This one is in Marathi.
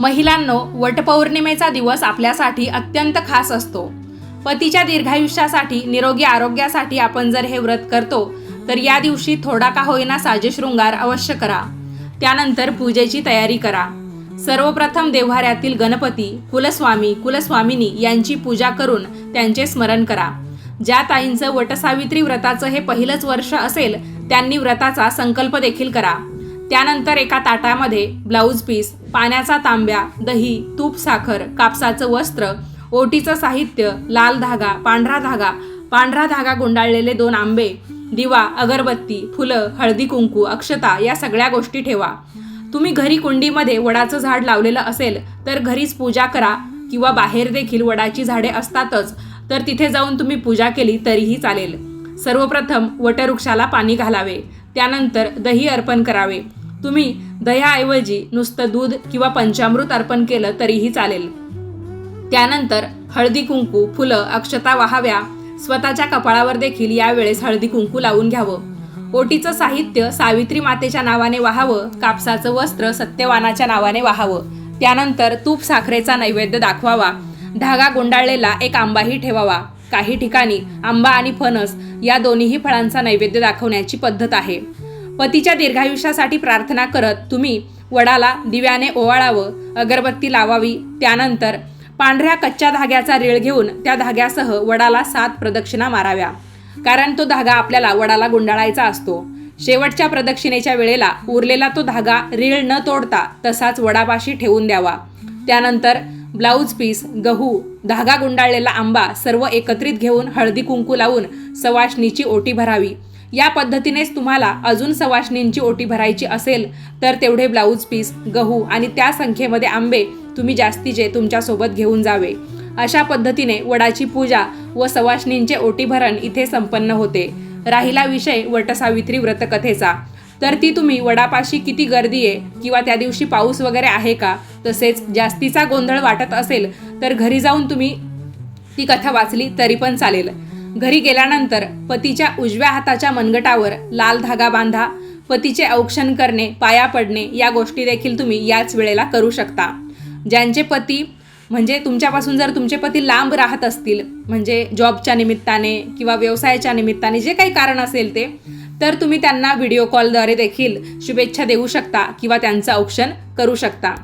महिलांनो वटपौर्णिमेचा दिवस आपल्यासाठी अत्यंत खास असतो. पतीच्या दीर्घायुष्यासाठी निरोगी आरोग्यासाठी आपण जर हे व्रत करतो तर या दिवशी थोडा का होईना साजे शृंगार अवश्य करा. त्यानंतर पूजेची तयारी करा. सर्वप्रथम देव्हाऱ्यातील गणपती कुलस्वामी कुलस्वामिनी यांची पूजा करून त्यांचे स्मरण करा. ज्या ताईंचं वटसावित्री व्रताचं हे पहिलंच वर्ष असेल त्यांनी व्रताचा संकल्प देखील करा. त्यानंतर एका ताटामध्ये ब्लाऊज पीस पाण्याचा तांब्या दही तूप साखर कापसाचं वस्त्र ओटीचं साहित्य लाल धागा पांढरा धागा पांढरा धागा गुंडाळलेले दोन आंबे दिवा अगरबत्ती फुलं हळदी कुंकू अक्षता या सगळ्या गोष्टी ठेवा. तुम्ही घरी कुंडीमध्ये वडाचं झाड लावलेलं असेल तर घरीच पूजा करा किंवा बाहेर देखील वडाची झाडे असतातच तर तिथे जाऊन तुम्ही पूजा केली तरीही चालेल. सर्वप्रथम वटवृक्षाला पाणी घालावे. त्यानंतर दही अर्पण करावे. तुम्ही दह्याऐवजी नुसतं दूध किंवा पंचामृत अर्पण केलं तरीही चालेल. त्यानंतर हळदी कुंकू फुलं अक्षता वाहाव्या. स्वतःच्या कपाळावर देखील यावेळेस हळदी कुंकू लावून घ्यावं. ओटीचं साहित्य सावित्री मातेच्या नावाने वाहावं. कापसाचं वस्त्र सत्यवानाच्या नावाने वाहावं. त्यानंतर तूप साखरेचा नैवेद्य दाखवावा. धागा गुंडाळलेला एक आंबाही ठेवावा. काही ठिकाणी आंबा आणि फणस या दोन्हीही फळांचा नैवेद्य दाखवण्याची पद्धत आहे. पतीच्या दीर्घायुष्यासाठी प्रार्थना करत तुम्ही वडाला दिव्याने ओवाळावं अगरबत्ती लावावी. त्यानंतर पांढऱ्या कच्च्या धाग्याचा रेळ घेऊन त्या धाग्यासह वडाला सात प्रदक्षिणा माराव्या. कारण तो धागा आपल्याला वडाला गुंडाळायचा असतो. शेवटच्या प्रदक्षिणेच्या वेळेला उरलेला तो धागा रीळ न तोडता तसाच वडापाशी ठेवून द्यावा. त्यानंतर ब्लाऊज पीस गहू धागा गुंडाळलेला आंबा सर्व एकत्रित घेऊन हळदी कुंकू लावून सवाशणीची ओटी भरावी. या पद्धतीनेच तुम्हाला अजून सवाशणींची ओटी भरायची असेल तर तेवढे ब्लाऊज पीस गहू आणि त्या संख्येमध्ये आंबे तुम्ही जास्तीचे तुमच्यासोबत घेऊन जावे. अशा पद्धतीने वडाची पूजा व सवाशणींचे ओटीभरण इथे संपन्न होते. राहिला विषय वटसावित्री व्रतकथेचा. तर ती तुम्ही वडापाशी किती गर्दी आहे किंवा त्या दिवशी पाऊस वगैरे आहे का तसेच जास्तीचा गोंधळ वाटत असेल तर घरी जाऊन तुम्ही ती कथा वाचली तरी पण चालेल. घरी गेल्यानंतर पतीच्या उजव्या हाताच्या मनगटावर लाल धागा बांधा पतीचे औक्षण करणे पाया पडणे या गोष्टी देखील तुम्ही याच वेळेला करू शकता. ज्यांचे पती म्हणजे तुमच्यापासून जर तुमचे पती लांब राहत असतील म्हणजे जॉबच्या निमित्ताने किंवा व्यवसायाच्या निमित्ताने जे काही कारण असेल ते तर तुम्ही त्यांना व्हिडिओ कॉलद्वारे देखील शुभेच्छा देऊ शकता किंवा त्यांचं औक्षण करू शकता.